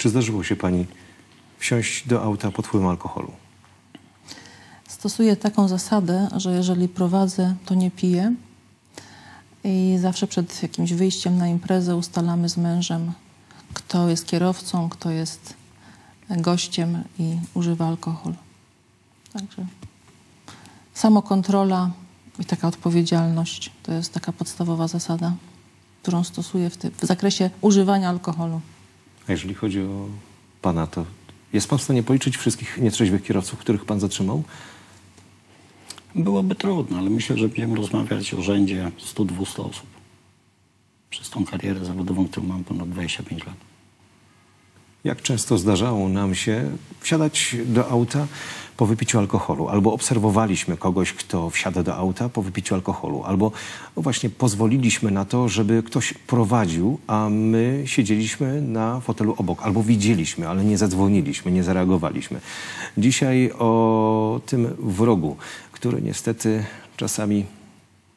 Czy zdarzyło się pani wsiąść do auta pod wpływem alkoholu? Stosuję taką zasadę, że jeżeli prowadzę, to nie piję. I zawsze przed jakimś wyjściem na imprezę ustalamy z mężem, kto jest kierowcą, kto jest gościem i używa alkohol. Także samokontrola i taka odpowiedzialność to jest taka podstawowa zasada, którą stosuję w, w zakresie używania alkoholu. A jeżeli chodzi o pana, to jest pan w stanie policzyć wszystkich nietrzeźwych kierowców, których pan zatrzymał? Byłoby trudno, ale myślę, że będziemy rozmawiać o rzędzie 100-200 osób. Przez tą karierę zawodową, którą mam ponad 25 lat. Jak często zdarzało nam się wsiadać do auta po wypiciu alkoholu, albo obserwowaliśmy kogoś, kto wsiada do auta po wypiciu alkoholu, albo no właśnie pozwoliliśmy na to, żeby ktoś prowadził, a my siedzieliśmy na fotelu obok, albo widzieliśmy, ale nie zadzwoniliśmy, nie zareagowaliśmy. Dzisiaj o tym wrogu, który niestety czasami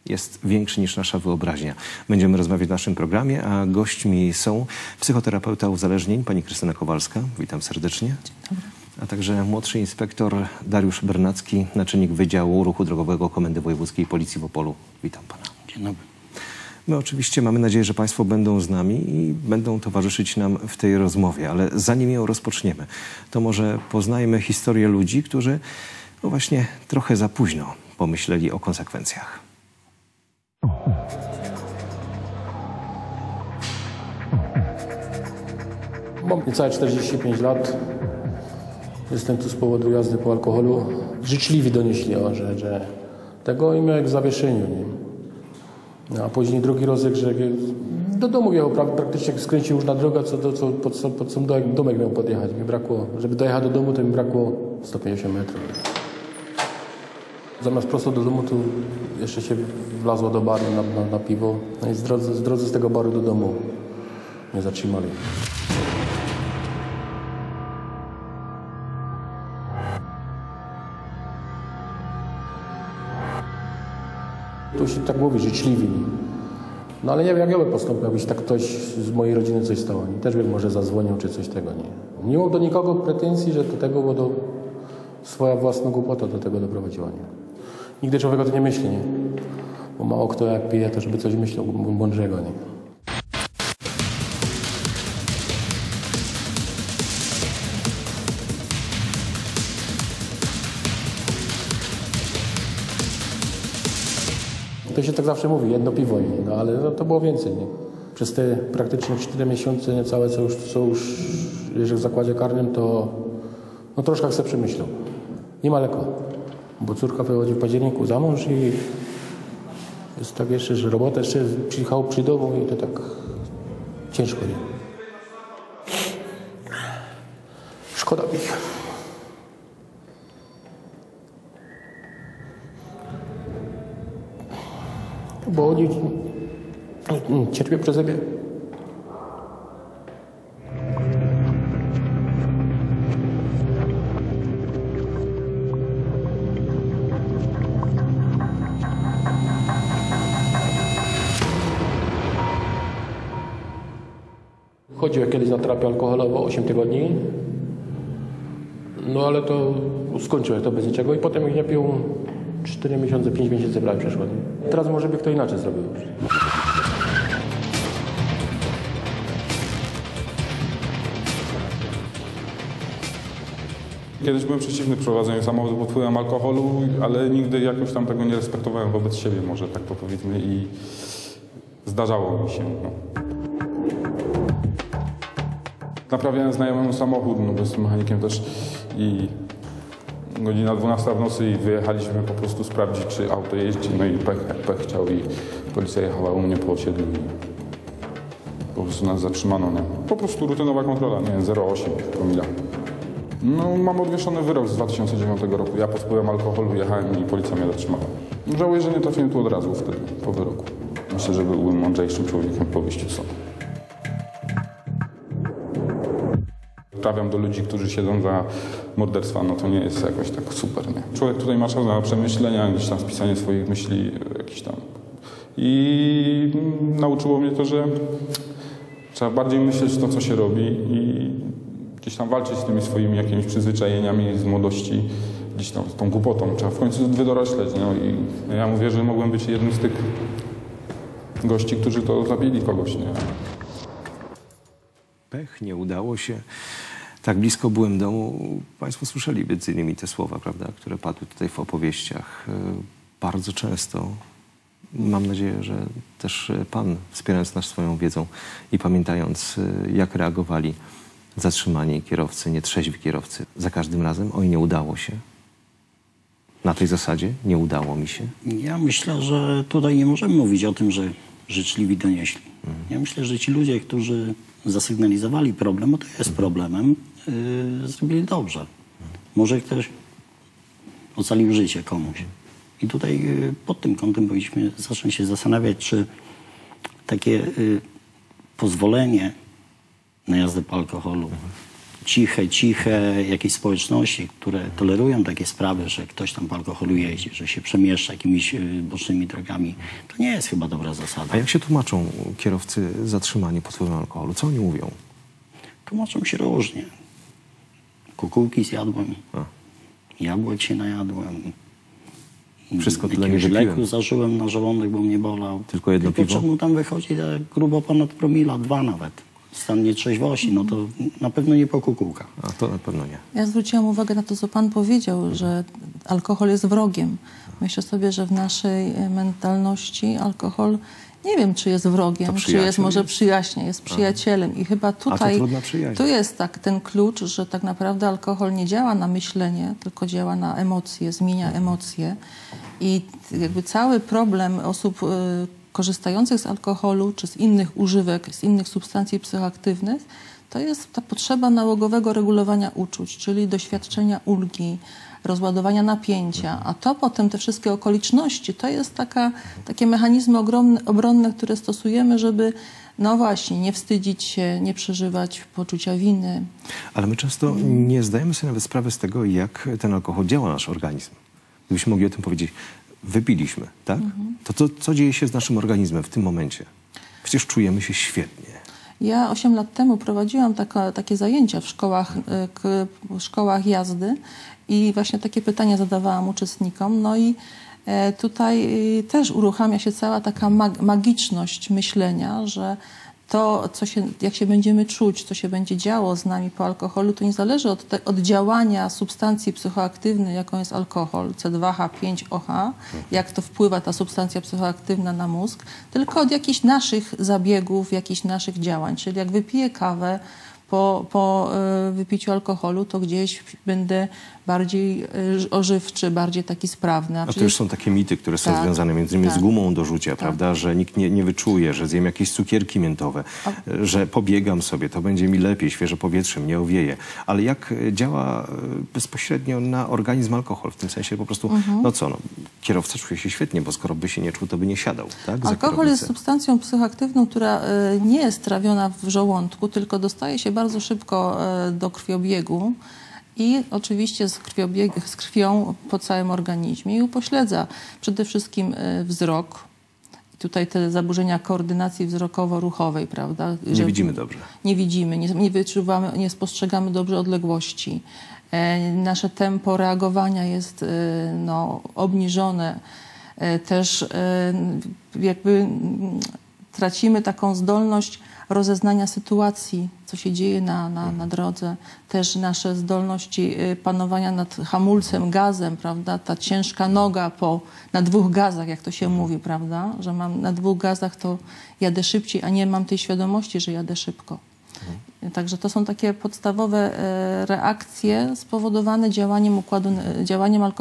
jest większy niż nasza wyobraźnia. Będziemy rozmawiać w naszym programie, a gośćmi są psychoterapeuta uzależnień, pani Krystyna Kowalska. Witam serdecznie. A także młodszy inspektor Dariusz Bernacki, naczelnik Wydziału Ruchu Drogowego Komendy Wojewódzkiej Policji w Opolu. Witam pana. Dzień dobry. My oczywiście mamy nadzieję, że Państwo będą z nami i będą towarzyszyć nam w tej rozmowie, ale zanim ją rozpoczniemy, to może poznajmy historię ludzi, którzy no właśnie trochę za późno pomyśleli o konsekwencjach. Mam niecałe 45 lat. Jestem tu z powodu jazdy po alkoholu. Życzliwi donieśli, o, że, że tego i miałem w zawieszeniu. Nie? No, A później drugi rozek, że do domu pra- praktycznie skręcił już na drogę, co, do, co pod, pod sam domek miał podjechać. Mi brakło, żeby dojechać do domu, to mi brakło 150 metrów. Zamiast prosto do domu, tu jeszcze się wlazło do baru na, na, na piwo. No i z drodze, z drodze z tego baru do domu mnie zatrzymali. Tu się tak mówi, życzliwi. No ale nie wiem, jak ja bym postąpił, jakbyś tak ktoś z mojej rodziny coś stało. Nie? Też bym może zadzwonił, czy coś tego, nie. Nie mam do nikogo pretensji, że do tego, bo do swoja własna głupota do tego doprowadziła, nie. Nigdy człowiek o to nie myśli, nie. Bo mało kto jak pije, to żeby coś myślał mądrzego, nie. To się tak zawsze mówi, jedno piwo, nie? no ale to było więcej. Nie? Przez te praktycznie 4 miesiące niecałe, co już, co już leży w zakładzie karnym, to no, troszkę sobie przemyślał. Nie lekko, bo córka wychodzi w październiku za mąż i jest tak jeszcze, że robota jeszcze przyjechał przy domu i to tak ciężko, nie? Szkoda mi. Bo oni cierpią przeze mnie. Chodziłem kiedyś na terapię alkoholową 8 tygodni. No ale to skończyłem to bez niczego i potem jak nie pił 4 miesiące, 5 miesięcy prawie przeszło. Teraz może by kto inaczej zrobił. Kiedyś byłem przeciwny prowadzeniu samochodu pod wpływem alkoholu, ale nigdy jakoś tam tego nie respektowałem wobec siebie, może tak to powiedzmy i zdarzało mi się. No. Naprawiałem znajomemu samochód, no bo jestem mechanikiem też i godzina 12 w nocy i wyjechaliśmy po prostu sprawdzić, czy auto jeździ, no i pech, pech chciał i policja jechała u mnie po osiedlu i po prostu nas zatrzymano, nie? Po prostu rutynowa kontrola, nie wiem, 0,8 promila. No, mam odwieszony wyrok z 2009 roku. Ja pod wpływem alkoholu jechałem i policja mnie zatrzymała. Żałuję, że nie trafiłem tu od razu wtedy, po wyroku. Myślę, że byłbym mądrzejszym człowiekiem po wyjściu z sądu. Trafiam do ludzi, którzy siedzą za morderstwa, no to nie jest jakoś tak super, nie? Człowiek tutaj ma czas na przemyślenia, gdzieś tam spisanie swoich myśli, jakiś tam. I nauczyło mnie to, że trzeba bardziej myśleć to, co się robi i gdzieś tam walczyć z tymi swoimi jakimiś przyzwyczajeniami z młodości, gdzieś tam z tą głupotą. Trzeba w końcu wydorośleć. No i ja mówię, że mogłem być jednym z tych gości, którzy to zabili kogoś, nie? Pech, nie udało się. Tak blisko byłem domu. Państwo słyszeli między innymi te słowa, prawda, które padły tutaj w opowieściach. E, Bardzo często. Mam nadzieję, że też e, Pan, wspierając nas swoją wiedzą i pamiętając, e, jak reagowali zatrzymani kierowcy, nietrzeźwi kierowcy, za każdym razem, oj, nie udało się. Na tej zasadzie nie udało mi się. Ja myślę, że tutaj nie możemy mówić o tym, że życzliwi donieśli. Ja myślę, że ci ludzie, którzy zasygnalizowali problem, bo to jest problemem, yy, zrobili dobrze. Może ktoś ocalił życie komuś. I tutaj yy, pod tym kątem powinniśmy zacząć się zastanawiać, czy takie yy, pozwolenie na jazdę po alkoholu, ciche, ciche jakieś społeczności, które tolerują takie sprawy, że ktoś tam po alkoholu jeździ, że się przemieszcza jakimiś bocznymi drogami, to nie jest chyba dobra zasada. A jak się tłumaczą kierowcy zatrzymani pod wpływem alkoholu? Co oni mówią? Tłumaczą się różnie. Kukułki zjadłem, A. jabłek się najadłem. Wszystko tyle nie wypiłem. leku zażyłem na żołądek, bo mnie bolał. Tylko jedno Tylko piwo? czemu tam wychodzi tak grubo ponad promila, dwa nawet. Stan nietrzeźwości, no to na pewno nie po kukułkach. A to na pewno nie. Ja zwróciłam uwagę na to, co Pan powiedział, że alkohol jest wrogiem. Myślę sobie, że w naszej e, mentalności alkohol nie wiem, czy jest wrogiem, czy jest może jest. przyjaźnie, jest przyjacielem. I chyba tutaj tu jest tak ten klucz, że tak naprawdę alkohol nie działa na myślenie, tylko działa na emocje, zmienia emocje. I jakby cały problem osób y, korzystających z alkoholu, czy z innych używek, z innych substancji psychoaktywnych, to jest ta potrzeba nałogowego regulowania uczuć, czyli doświadczenia ulgi, rozładowania napięcia, a to potem te wszystkie okoliczności, to jest taka, takie mechanizmy ogromne, obronne, które stosujemy, żeby no właśnie, nie wstydzić się, nie przeżywać poczucia winy. Ale my często nie zdajemy sobie nawet sprawy z tego, jak ten alkohol działa na nasz organizm. Gdybyśmy mogli o tym powiedzieć, wypiliśmy, tak? To co, co dzieje się z naszym organizmem w tym momencie? Przecież czujemy się świetnie. Ja 8 lat temu prowadziłam taka, takie zajęcia w szkołach, y, w szkołach jazdy i właśnie takie pytania zadawałam uczestnikom. No i e, tutaj y, też uruchamia się cała taka mag, magiczność myślenia, że to, co się, jak się będziemy czuć, co się będzie działo z nami po alkoholu, to nie zależy od, te, od działania substancji psychoaktywnej, jaką jest alkohol, C2H5OH, jak to wpływa ta substancja psychoaktywna na mózg, tylko od jakichś naszych zabiegów, jakichś naszych działań. Czyli jak wypiję kawę po, po e, wypiciu alkoholu, to gdzieś będę bardziej e, ożywczy, bardziej taki sprawny. A to przecież- już są takie mity, które są Tak, związane między innymi z tak. gumą do rzucia, prawda? Że nikt nie, nie wyczuje, że zjem jakieś cukierki miętowe, że pobiegam sobie, to będzie mi lepiej, świeże powietrze mnie owieje. Ale jak e, działa bezpośrednio na organizm alkohol? W tym sensie po prostu, Mhm. no co, no, kierowca czuje się świetnie, bo skoro by się nie czuł, to by nie siadał, tak? Alkohol jest substancją psychoaktywną, która nie jest trawiona w żołądku, tylko dostaje się bardzo szybko e, do krwiobiegu i oczywiście z, krwiobieg, z krwią po całym organizmie i upośledza przede wszystkim e, wzrok. Tutaj te zaburzenia koordynacji wzrokowo-ruchowej, prawda? Nie Że- widzimy dobrze. nie widzimy, nie, nie wyczuwamy, nie spostrzegamy dobrze odległości. E, nasze tempo reagowania jest no, obniżone. Też jakby tracimy taką zdolność rozeznania sytuacji, co się dzieje na, na, na drodze. Też nasze zdolności e, panowania nad hamulcem, gazem, prawda? Ta ciężka noga po, na dwóch gazach, jak to się mówi, prawda? Że mam na dwóch gazach to jadę szybciej, a nie mam tej świadomości, że jadę szybko. Także to są takie podstawowe e, reakcje spowodowane działaniem układu, działaniem alkoholu.